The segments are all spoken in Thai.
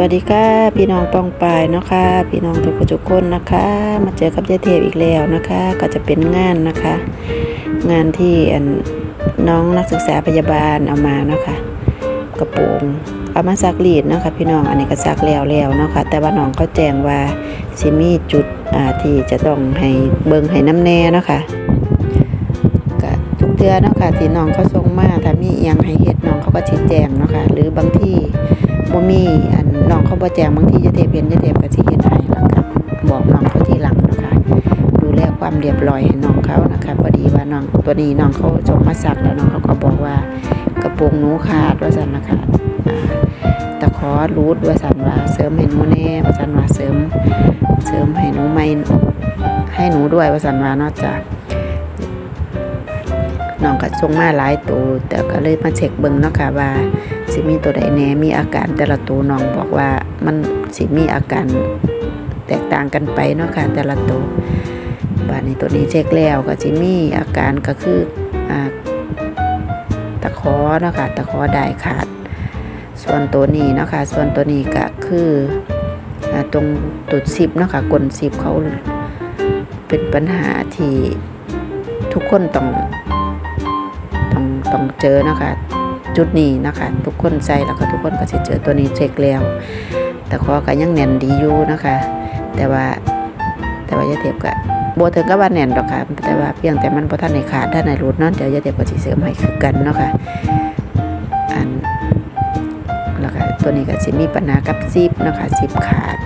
วัสดีค่ะพี่น้องปองปายนะคะ พี่น้องทุกคนทุกคนนะคะ มาเจอกับยายเทพอีกแล้วนะคะ ก็จะเป็นงานนะคะ งานที่อันน้องนักศึกษาพยาบาลเอามาเนาะค่ะกระโปรงเอามาซักรีดเนาะค่ะพี่น้องอันนี้ก็ซักแล้วแล้วเนาะค่ะแต่ว่าน้องเขาแจ้งว่าสิมีจุดที่จะต้องให้เบิงให้น้ำแน่เนาะค่ะก็ทุกเดือนเนาะค่ะที่น้องเขาส่งมาถ้ามีเอหยังให้เฮ็ดน้องเขาก็ชี้แจงเนาะค่ะหรือบางที่ บ่มีอันน้องเขาบ่แจงบางทีจะเทพเห็นจะเทพก็สิเฮ็ดให้แล้วก็บอกน้องเขาทีหลังนะคะดูแลความเรียบร้อยให้น้องเขานะคะพอดีว่าน้องตัวนี้น้องเขาส่งมาซักแล้วน้องเขาก็บอกว่ากระโปรงหนูขาดว่าซั่นนะคะอ่าตะขอรูดว่าซั่นว่าเสริมให้หนูแน่ว่าซั่นว่าเสริม เสริมให้หนูใหม่ให้หนูด้วยว่าซั่นว่านอกจากน้องก็ส่งมาหลายตัวแต่ก็เลยมาเช็คเบิ่งเนาะค่ะว่า สิมีตัวใดแน่มีอาการแต่ละตัวน้องบอกว่ามันสิมีอาการแตกต่างกันไปเนาะค่ะแต่ละตัวบาดนี้ตัวนี้เช็คแล้วก็สิมีอาการก็คืออ่าตะขอเนาะค่ะตะขอได้ขาด ส่วนตัวนี้เนาะค่ะส่วนตัวนี้ก็คืออตรงตุดซิบเนาะค่ะกลนซิบเขาเป็นปัญหาที่ทุกคนต้องต้องต้องเจอนะคะ จุดนี้นะคะ ทุกคนใส่แล้วก็ทุกคนก็จะเจอตัวนี้เช็คแล้ว แต่คอก็ยังแน่นดีอยู่นะคะ แต่ว่าแต่ว่ายาเทปก็โบถึงก็ว่าแน่นดอกค่ะ แต่ว่าเพียงแต่มันพอท่านในขาดท่านในรูดนั่นเดี๋ยวยาเทปก็สิเสริมให้คือกันเนาะค่ะอันแล้วก็ตัวนี้ก็สิมีปัญหากับซิปเนาะค่ะซิปขาด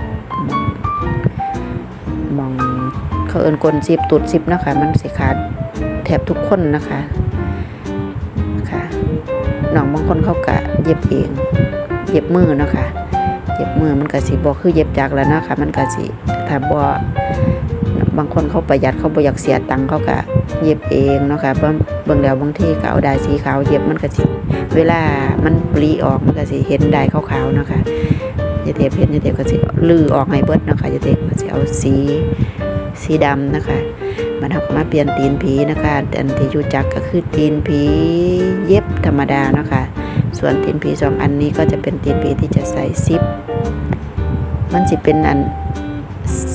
มองเขาเอินกลซิปตุดซิปเนาะค่ะมันสิขาดแทบทุกคนนะคะ น้องบางคนเขากะเย็บเอง เย็บมือเนาะคะเย็บมือมันก็สิบอกคือเย็บจากแล้วเนาะคะมันก็สิถ้าบ่บางคนเขาประหยัดเขาบ่อยากเสียตังค์เขากะเย็บเองเนาะค่ะเบิ่งเบิ่งแล้วบางที่ก็เอาด้สีขาวเย็บมันก็สิเวลามันปลีออกมันก็สิเห็นได้ขาวๆเนาะค่ะยาเทพเห็นยาเทพก็สิลือออกให้เบิดเนาะค่ะยาเทพก็สิเอาสีสีดำนะคะ มันเอามาเปลี่ยนตีนผีนะคะอันที่รู้จักก็คือตีนผีเย็บธรรมดาเนาะคะส่วนตีนผีสองอันนี้ก็จะเป็นตีนผีที่จะใส่ซิป มันจะเป็นอัน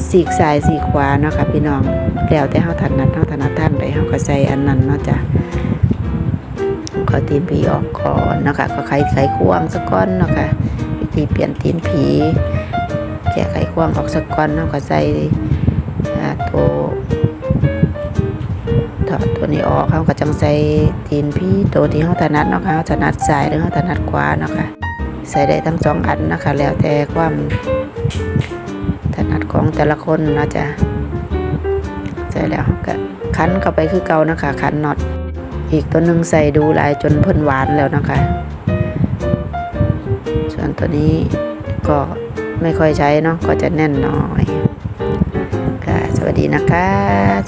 สีกซ้ายสีขวาเนาะค่ะพี่น้องแล้วแต่เฮาถนัดเฮาถนัดทางใดเฮาก็ใส่อันนั้นเนาะจ้ะขอตีนผีออกก่อนเนาะคะก็ไขไขควงสักก้อนเนาะค่ะวิธีเปลี่ยนตีนผีแกะไขควงออกสักก้อนเนาะก็ใส่อ่าโถถอด ตัวนี้ออกเขาก็จังใส่ตีนพี่ตัวที่เขาถนัดเนาะค่ะเขาถนัดซ้ายหรือเขาถนัดขวาเนาะค่ะใส่ได้ทั้งสองอันนะคะ แล้วแต่ความถนัดของแต่ละคนนะจ๊ะใส่แล้วก็คันเข้าไปคือเก่านะคะ คันน็อตอีกตัวหนึ่งใส่ดูลายจนเพิ่นหวานแล้วนะคะ ส่วนตัวนี้ก็ไม่ค่อยใช้เนาะก็จะแน่นหน่อยค่ะ สวัสดีนะคะ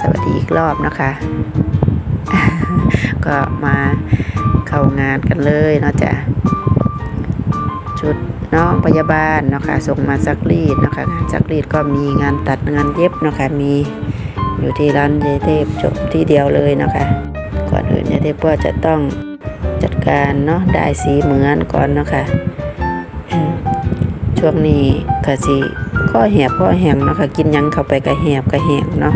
สวัสดีอีกรอบนะคะ ก็มาเข้างานกันเลยเนาะจ้ะชุดน้องพยาบาลเนาะคะส่งมาซักรีดเนาะคะงานซักรีดก็มีงานตัดงานเย็บเนาะคะมีอยู่ที่ร้านเยเทพจบที่เดียวเลยเนาะคะก่อนอื่นเยเทพก็จะต้องจัดการเนาะได้สีเหมือนก่อนเนาะคะอืมช่วงนี้ก็สิข้อแหบข้อแหงเนาะค่ะกินยังเข้าไปก็แหบก็แหงเนาะ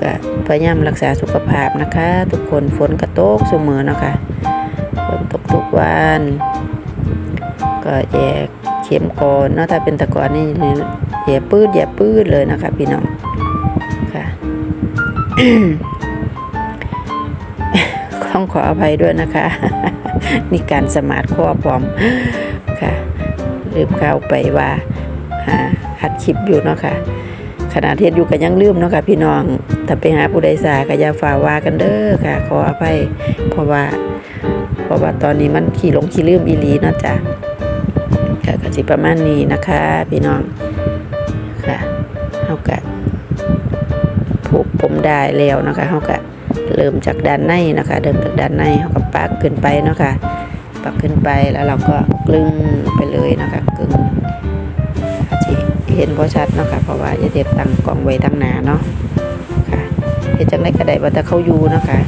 ก็ ยายามรักษาสุขภาพนะคะ ทุกคนฝนกระตกเสมอเนาะค่ะฝนตกทุกวัน ก็แยกเข็มก่อนเนาะถ้าเป็นตะกอนนี่แย่ปืดแย่ปืดเลยนะคะ พี่น้องค่ะต้องขออภัยด้วยนะคะ นี่การสมาร์ทข้อพร้อมค่ะลืมเข้าไปว่าอ่าอัดคลิปอยู่เนาะค่ะ ขณะเทศอยู่กันยังลืมเนาะค่ะพี่น้อง ถ้าไปหาผู้ใดสาก็อย่าฝ่าว่ากันเด้อค่ะ ขออภัยเพราะว่า เพราะว่าตอนนี้มันขี่หลงขี่ลืมอีหลีเนาะจ้ะค่ะก็สิประมาณนี้นะคะ พี่น้องค่ะเฮาก็ผูกผมได้แล้วนะคะเฮาก็เริ่มจากด้านในนะคะเริ่มจากด้านในเฮาก็ปักขึ้นไปเนาะค่ะปักขึ้นไปแล้วเราก็กลึงไปเลยนะคะ เห็นพอชัดเนาะค่ะเพราะว่าจะเด็บตั้งกล่องไว้ตั้งหนาเนาะค่ะเห็นจังได้กระไดว่าแต่เขาอยู่เนาะค่ะ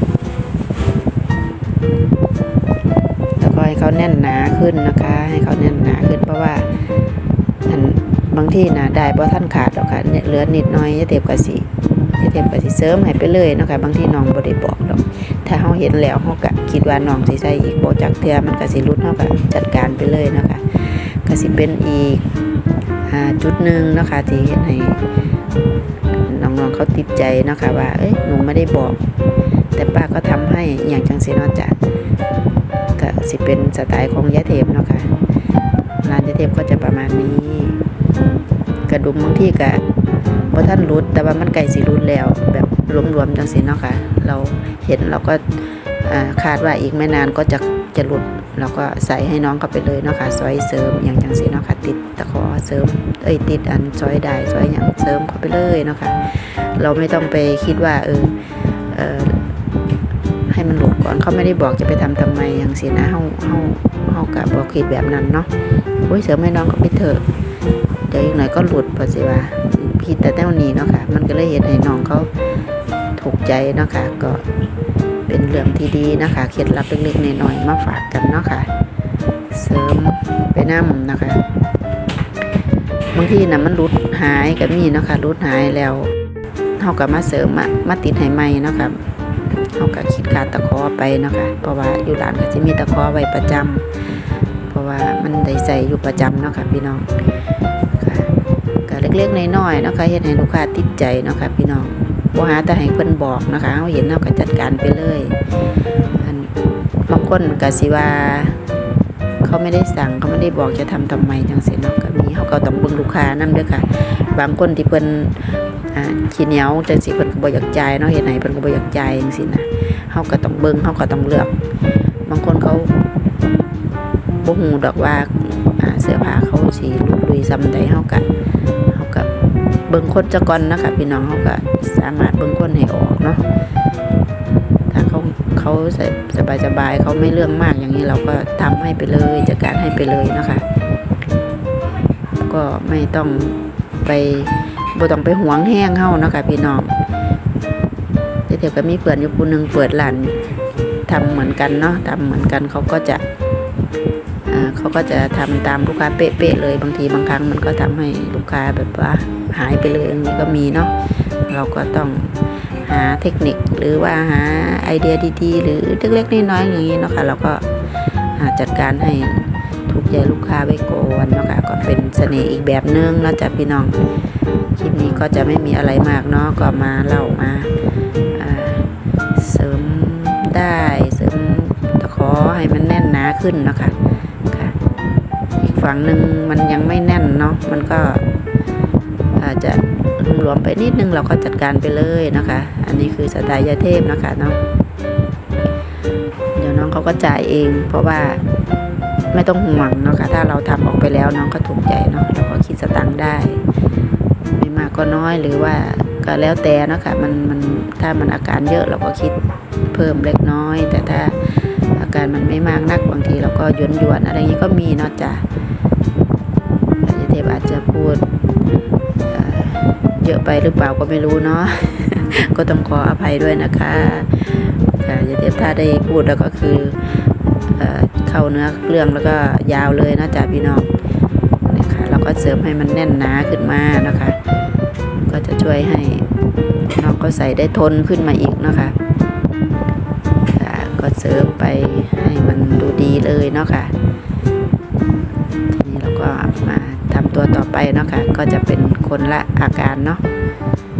แล้วก็ให้เขาแน่นหนาขึ้นนะคะ ให้เขาแน่นหนาขึ้นเพราะว่าอันบางที่นะได้บ่ท่านขาดหรอกค่ะเนี่ยเหลือนิดหน้อยยะเทพกระสิยะเทพกระสิเสริมให้ไปเลยเนาะคะบางที่น้องบ่ได้บอกดอกถ้าเฮาเห็นแล้วเฮาก็คิดว่าน้องสิใส่อีกโบจักเทือมันก็สิหลุดเฮาก็จัดการไปเลยเนาะคะก็สิเป็นอีก จุดหนึ่งนะคะที่เฮ็ดให้น้องๆเขาติดใจนะคะว่า เอ้ยหนูไม่ได้บอก แต่ป้าก็ทำให้อย่างจังซี่เนาะจ้ะก็สิเป็นสไตล์ของยะเทพนะคะร้านยะเทพก็จะประมาณนี้ กระดุมบางที่ก็บ่ท่านรุดแต่ว่ามันไก่สิรุดแล้ว แบบรวมๆจังซี่เนาะค่ะ เราเห็นเราก็คาดว่าอีกไม่นานก็จะจะหลุด เราก็ใส่ให้น้องเขาไปเลยเนาะค่ะซอยเสริมอย่างจังซี่เนาะค่ะติดตะขอเสริมเอ้ยติดอันซอยได้ซอยอย่างเสริมเขาไปเลยเนาะค่ะเราไม่ต้องไปคิดว่าเออเออให้มันหลุดก่อนเขาไม่ได้บอกจะไปทำทำไมอย่างสินะเฮาเฮาเฮากับบอกคิดแบบนั้นเนาะโอ้ยเสริมให้น้องก็ไปเถอะเดี๋ยวอีกหน่อยก็หลุดพอสิว่าคิดแต่แต้วนี้เนาะค่ะมันก็เลยเห็นให้น้องเขาถูกใจเนาะค่ะก็ เป็นเรื่องที่ดีนะคะเคล็ดลับเล็กๆน้อยๆมาฝากกันเนาะค่ะ เสริมไปน้ำนะคะบางทีนะมันรุดหายก็มีเนาะค่ะรุดหายแล้วเฮาก็มาเสริมมามาติดให้ใหม่เนาะค่ะเฮาก็คิดค่าตะขอไปเนาะค่ะเพราะว่าอยู่ร้านก็จะมีตะขอไว้ประจำเพราะว่ามันได้ใส่อยู่ประจำเนาะค่ะพี่น้องค่ะก็เล็กๆน้อยๆเนาะค่ะเฮ็ดให้ลูกค้าติดใจเนาะค่ะพี่น้อง บ่หาแต่ให้เพิ่นบอกนะคะเฮาเห็นเฮาก็จัดการไปเลยอันบางคนก็สิว่าเขาไม่ได้สั่งเขาไม่ได้บอกจะทำทำไมจังซี่เนาะก็มีเฮาก็ต้องเบิ่งลูกค้านำเด้อค่ะ บางคนที่เพิ่นอ่าขี้เหนียวจังสิเพิ่นก็บ่อยากใจเนาะเฮ็ดให้เพิ่นก็บ่อยากจ่ายจังซี่นะเฮาก็ต้องเบิ่งเฮาก็ต้องเลือก บางคนเขาบ่ฮู้ดอกว่าเสื้อผ้าเขาสิลุยซำใดเฮาก็เฮาก็ บิ่งคนซะก่อนนะคะพี่น้องเฮาก็สามารถเบิ่งคนให้ออกเนาะถ้าเขาเขาใส่สบายเขาไม่เรื่องมากอย่างนี้เราก็ทำให้ไปเลยจัดการให้ไปเลยนะคะ ก็ไม่ต้องไปบ่ต้องไปหวงแห้งเฮานะคะพี่น้องเดี๋ยวก็มีเพื่อนอยู่ผู้หนึงเปิดร้านทำเหมือนกันเนาะทำเหมือนกันเขาก็จะ เขาก็จะทำตามลูกค้าเป๊ะๆเลย บางทีบางครั้งมันก็ทำให้ลูกค้าแบบว่าหายไปเลยอย่างนี้ก็มีเนาะเราก็ต้องหาเทคนิคหรือว่าหาไอเดียดีๆ หรือเล็กๆน้อยๆอย่างนี้เนาะค่ะเราก็าจัดการให้ถูกใจลูกค้าไว้ก่อนเนาะค่ะก็เป็นเสน่ห์อีกแบบนึงนาะจ้ะพี่น้องคลิปนี้ก็จะไม่มีอะไรมากเนาะก็มาเล่ามาาเสริมได้เสริมตะขอให้มันแน่นหนาขึ้นนะคะ่ะ ฝั่งหนึ่งมันยังไม่แน่นเนาะมันก็อาจจะหลวมไปนิดนึงเราก็จัดการไปเลยนะคะ อันนี้คือสไตล์ยาเทพนะคะเนาะเดี๋ยวน้องเขาก็จ่ายเอง เพราะว่าไม่ต้องห่วงเนาะค่ะถ้าเราทำออกไปแล้วน้องก็ถูกใจเนาะเราก็คิดสตังค์ได้ ไม่มากก็น้อยหรือว่าก็แล้วแต่เนาะค่ะมันมันถ้ามันอาการเยอะเราก็คิดเพิ่มเล็กน้อย แต่ถ้าอาการมันไม่มากนักบางทีเราก็หยวนยวนอะไรอย่างนี้ก็มีเนาะจ้ะ อาจจะพูดเยอะไปหรือเปล่าก็ไม่รู้เนาะก็ต้องขออภัยด้วยนะคะค่ะอาจารย์เทพถ้าได้พูดแล้วก็คือเข้าเนื้อเรื่องแล้วก็ยาวเลยนะจ้ะพี่น้องนะคะเราก็เสริมให้มันแน่นหนาขึ้นมานะคะ ก็จะช่วยให้น้องก็ใส่ได้ทนขึ้นมาอีกนะคะค่ะก็เสริมไปให้มันดูดีเลยเนาะค่ะ ตัวต่อไปเนาะค่ะก็จะเป็นคนละอาการเนาะ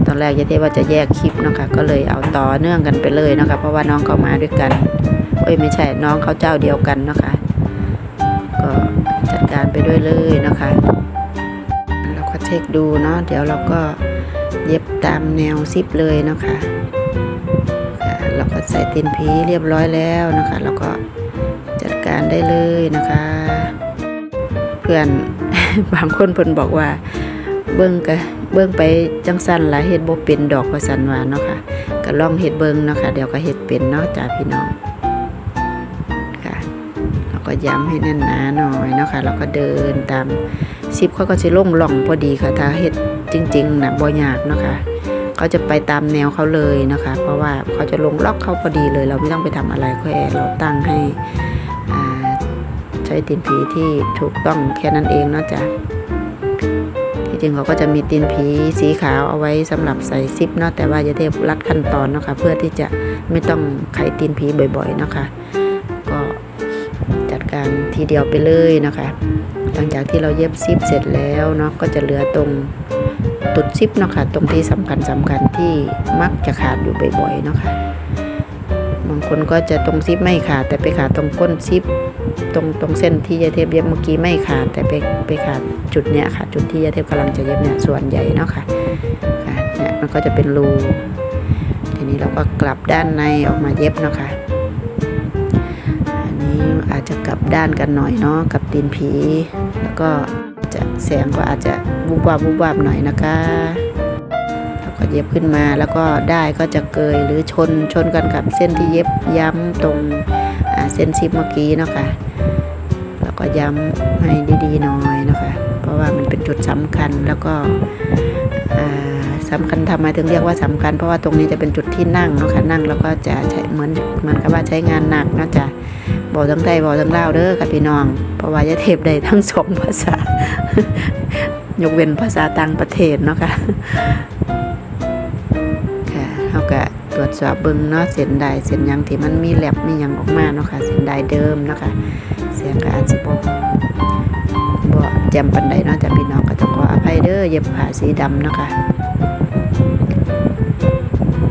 ตอนแรกยาเทว่าจะแยกคลิปเนาะค่ะก็เลยเอาต่อเนื่องกันไปเลยเนาะค่ะเพราะว่าน้องเขามาด้วยกันเอ้ยไม่ใช่น้องเขาเจ้าเดียวกันเนาะค่ะก็จัดการไปด้วยเลยนะคะเราก็เช็คดูเนาะเดี๋ยวเราก็เย็บตามแนวซิปเลยเนาะคะ่ะเราก็ใส่ตินผีเรียบร้อยแล้วนะคะเราก็จัดการได้เลยนะคะ เพื่อนบางคนเพิ่นบอกว่า เบิ่งกะเบิ่งไปจังสั้นละเฮ็ดบ่เป็นดอกว่าสันว่าเนาะค่ะก็ลองเฮ็ดเบิ่งเนาะค่ะเดี๋ยวก็เฮ็ดเป็นเนาะจ้าพี่น้องค่ะเราก็ย้ำให้แน่นหนาหน่อยเนาะคะแล้วก็เดินตามซิปเขาก็จะล่งหล่องพอดีค่ะถ้าเฮ็ดจริงๆนะบ่ยากเนาะคะเขาจะไปตามแนวเขาเลยนะคะ เพราะว่าเขาจะลงล็อกเขาพอดีเลย เราไม่ต้องไปทำอะไรแค่เราตั้งให้ ช้ตีนผีที่ถูกต้องแค่นั้นเองเนาะจ้ะที่จริงเขาก็จะมีตีนผีสีขาวเอาไว้สำหรับใส่ซิปเนาะแต่ว่ายาเทพรัดขั้นตอนเนาะค่ะเพื่อที่จะไม่ต้องไขตีนผีบ่อยๆเนาะค่ะก็จัดการทีเดียวไปเลยนะคะ หลังจากที่เราเย็บซิปเสร็จแล้วเนาะก็จะเหลือตรงตุดซิปเนาะค่ะตรงที่สำคัญสำคัญที่มักจะขาดอยู่บ่อยๆเนาะค่ะ บางคนก็จะตรงซิปไม่ขาด แต่ไปขาดตรงก้นซิปตรงตรงเส้นที่ยาเทพเย็บเมื่อกี้ไม่ขาด แต่ไปไปขาดจุดเนี้ยค่ะ จุดที่ยาเทพกำลังจะเย็บเนี่ยส่วนใหญ่เนาะค่ะค่ะเนี่ยมันก็จะเป็นรูทีนี้เราก็กลับด้านในออกมาเย็บเนาะค่ะอันนี้อาจจะกลับด้านกันหน่อยเนาะกับตีนผี แล้วก็จะแสงก็อาจจะวุบวาบวุบวาบหน่อยนะคะ็เย็บขึ้นมาแล้วก็ได้ก็จะเกยหรือชนชนกันกับเส้นที่เย็บย้ำตรงเส้นซิปเมื่อกี้เนาะค่ะแล้วก็ย้ำให้ดีๆหน่อยนะคะเพราะว่ามันเป็นจุดสำคัญแล้วก็อ่าสำคัญทำไมถึงเรียกว่าสำคัญ เพราะว่าตรงนี้จะเป็นจุดที่นั่งเนาะค่ะนั่งแล้วก็จะใช้เหมือนเหมือนกับว่าใช้งานหนักนะจะบอกทั้งไทยบอกทั้งลาวเด้อค่ะพี่น้อง เพราะว่ายาเทพได้ทั้งสองภาษายกเว้นภาษาต่างประเทศเนาะค่ะค่ะ ตรวจสอบเบิ่งเนาะเส้นใดเส้นยังที่มันมีแลบมียังออกมาเนาะค่ะเส้นใดเดิมเนาะค่ะเสียงก็อาจสิบ่บ่แจ่มปานใดเนาะจ้ะพี่น้องก็ต้องขออภัยเด้อเย็บผ้าสีดำเนาะค่ะ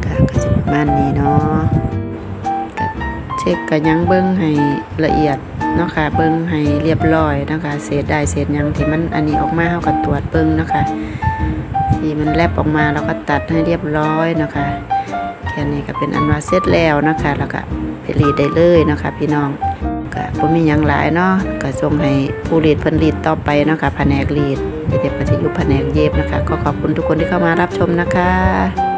ก็ก็สิประมาณนี้เนาะก็เช็คก็ยังเบิ่งให้ละเอียดเนาะค่ะเบิ่งให้เรียบร้อยเนาะคะเศษได้เศษยังที่มันอันนี้ออกมาเฮาก็ตรวจเบิ่งเนาะค่ะที่มันแลบออกมาเราก็ตัดให้เรียบร้อยนะคะ แค่นี้ก็เป็นอันว่าเสร็จแล้วนะคะ แล้วก็ไปรีดได้เลยนะคะ พี่น้องก็บ่มีหยังหลายเนาะก็ส่งให้ผู้รีดเพิ่นรีดต่อไปเนาะคะแผนกรีดเดี๋ยวก็จะอยู่แผนกเย็บนะคะ ก็ขอบคุณทุกคนที่เข้ามารับชมนะคะ